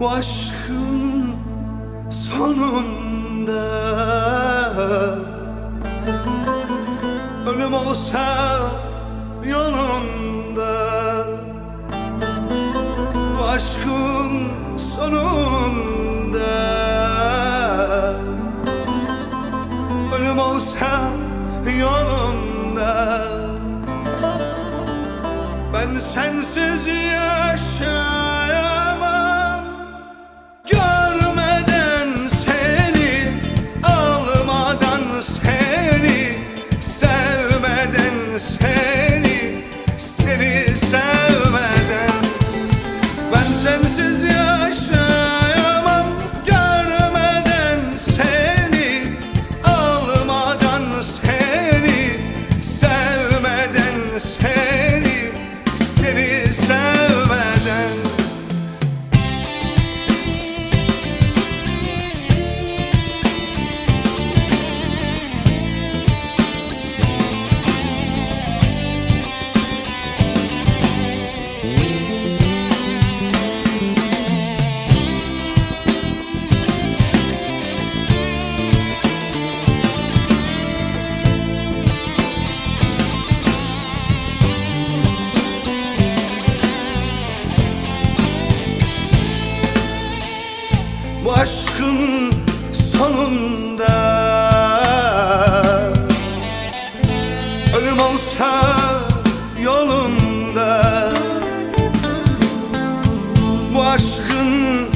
Bu aşkın sonunda. Ölüm olsa yolunda Bu aşkın sonunda. Ölüm olsa yolunda Ben sensiz aşkın sonunda. Ölüm olsa yolunda. Bu aşkın